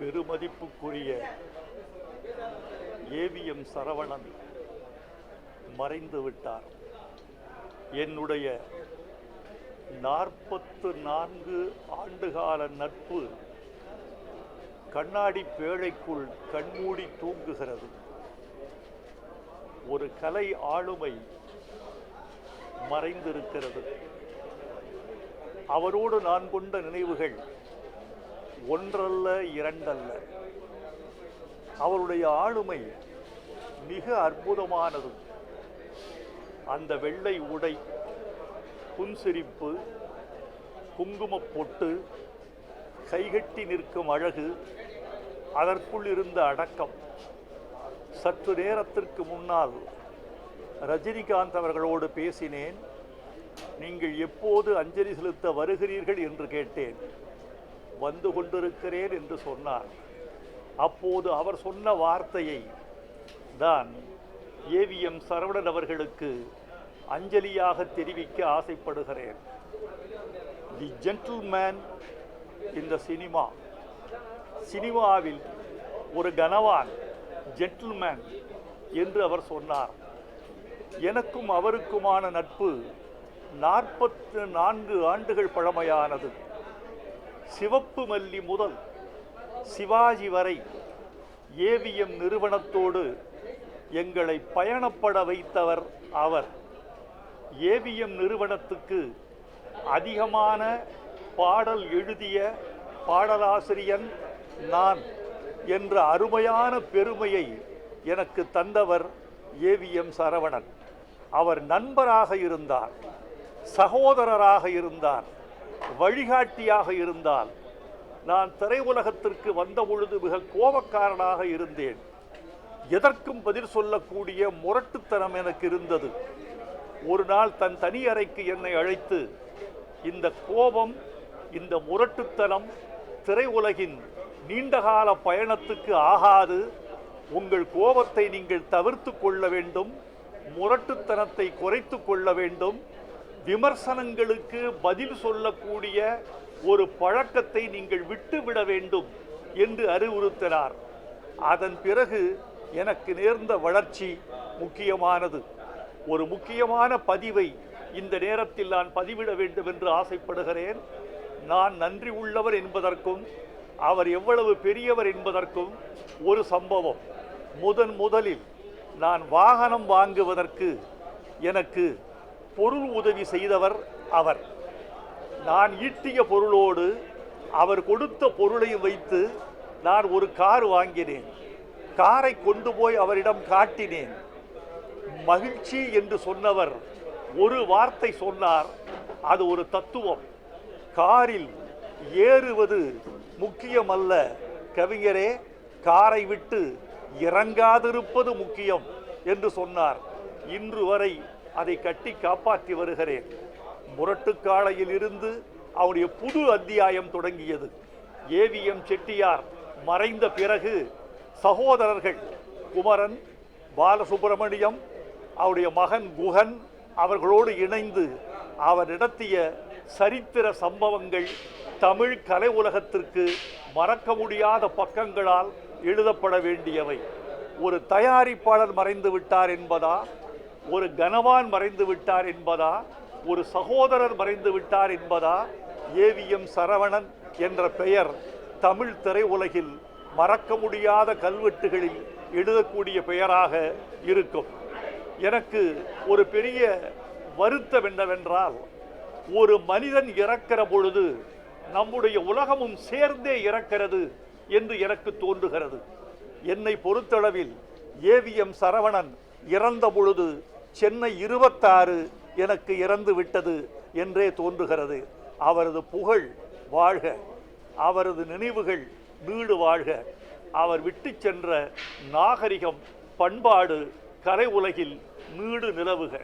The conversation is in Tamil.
பெருமதிப்புக்குரிய ஏவிஎம் சரவணன் மறைந்து விட்டார். என்னுடைய நாற்பத்து நான்கு ஆண்டுகால நட்பு கண்ணாடி பேழைக்குள் கண்மூடி தூங்குகிறது. ஒரு கலை ஆளுமை மறைந்திருக்கிறது. அவரோடு நான் கொண்ட நினைவுகள் ஒன்றல்ல இரண்டல்ல. அவருடைய ஆளுமை மிக அற்புதமானது அந்த வெள்ளை உடை புன்சிரிப்பு குங்குமப் பொட்டு கைகட்டி நிற்கும் அழகு அதற்குள் இருந்த அடக்கம். சற்று நேரத்திற்கு முன்னால் ரஜினிகாந்த் அவர்களோடு பேசினேன் நீங்கள் எப்போது அஞ்சலி செலுத்த வருகிறீர்கள்? என்று கேட்டேன். வந்து கொண்டிருக்கிறேன் என்று சொன்னார். அப்போது அவர் சொன்ன வார்த்தையை தான் ஏவிஎம் சரவணன் அவர்களுக்கு அஞ்சலியாக தெரிவிக்க ஆசைப்படுகிறேன். தி ஜென்டில்மேன் இந்த சினிமா சினிமாவில் ஒரு கனவான் ஜென்டில்மேன் என்று அவர் சொன்னார். எனக்கும் அவருக்குமான நட்பு நாற்பத்து நான்கு ஆண்டுகள் பழமையானது. சிவப்பு மல்லி முதல் சிவாஜி வரை ஏவிஎம் நிறுவனத்தோடு எங்களை பயணப்பட வைத்தவர் அவர். ஏவிஎம் நிறுவனத்துக்கு அதிகமான பாடல் எழுதிய பாடலாசிரியன் நான் என்ற அருமையான பெருமையை எனக்கு தந்தவர் ஏவிஎம் சரவணன். அவர் நண்பராக இருந்தார் சகோதரராக இருந்தார். வழிகாட்டியாக இருந்தால் நான் திரையுலகத்திற்கு வந்த பொழுது மிக கோபக்காரனாக இருந்தேன். எதற்கும் பதில் சொல்லக்கூடிய முரட்டுத்தனம் எனக்கு இருந்தது. ஒரு நாள் தன் தனி அறைக்கு என்னை அழைத்து இந்த கோபம் இந்த முரட்டுத்தனம் திரையுலகின் நீண்டகால பயணத்துக்கு ஆகாது. உங்கள் கோபத்தை நீங்கள் தவிர்த்து கொள்ள வேண்டும் முரட்டுத்தனத்தை குறைத்து கொள்ள வேண்டும். விமர்சனங்களுக்கு பதில் சொல்லக்கூடிய ஒரு பழக்கத்தை நீங்கள் விட்டுவிட வேண்டும் என்று அறிவுறுத்தினார். அதன் பிறகு எனக்கு நேர்ந்த வளர்ச்சி முக்கியமானது. ஒரு முக்கியமான பதிவை இந்த நேரத்தில் நான் பதிவிட வேண்டும் என்று ஆசைப்படுகிறேன். நான் நன்றி உள்ளவர் என்பதற்கும் அவர் எவ்வளவு பெரியவர் என்பதற்கும் ஒரு சம்பவம். முதன் முதலில் நான் வாகனம் வாங்குவதற்கு எனக்கு பொருள் உதவி செய்தவர் அவர். நான் ஈட்டிய பொருளோடு அவர் கொடுத்த பொருளையும் வைத்து நான் ஒரு கார் வாங்கினேன். காரை கொண்டு போய் அவரிடம் காட்டினேன். மகிழ்ச்சி என்று சொன்னவர் ஒரு வார்த்தை சொன்னார். அது ஒரு தத்துவம். காரில் ஏறுவது முக்கியமல்ல. கவிஞரே காரை விட்டு இறங்காதிருப்பது முக்கியம் என்று சொன்னார். இன்று வரை அதை கட்டி காப்பாற்றி வருகிறேன். முரட்டுக்காலையில் இருந்து அவருடைய புது அத்தியாயம் தொடங்கியது. ஏவிஎம் செட்டியார் மறைந்த பிறகு சகோதரர்கள் குமரன் பாலசுப்பிரமணியம் அவருடைய மகன் குகன் அவர்களோடு இணைந்து அவர் நடத்திய சரித்திர சம்பவங்கள் தமிழ் கலை உலகத்திற்கு மறக்க முடியாத பக்கங்களால் எழுதப்பட வேண்டியவை. ஒரு தயாரிப்பாளர் மறைந்து விட்டார் என்பதா? ஒரு கனவான் மறைந்து விட்டார் என்பதா? ஒரு சகோதரர் மறைந்து விட்டார் என்பதா? ஏவிஎம் சரவணன் என்ற பெயர் தமிழ் திரையுலகில் மறக்க முடியாத கல்வெட்டுகளில் எழுதக்கூடிய பெயராக இருக்கும். எனக்கு ஒரு பெரிய வருத்தம் என்னவென்றால் ஒரு மனிதன் இறக்கிற பொழுது நம்முடைய உலகமும் சேர்ந்தே இறக்கிறது என்று எனக்கு தோன்றுகிறது. என்னை பொறுத்தளவில் ஏவிஎம் சரவணன் இறந்த பொழுது சென்னை இருபத்தாறு எனக்கு இறந்து விட்டது என்றே தோன்றுகிறது. அவரது புகழ் வாழ்க அவரது நினைவுகள் நீடு வாழ்க. அவர் விட்டு சென்ற நாகரிகம் பண்பாடு கரை உலகில் நீடு நிலவுக.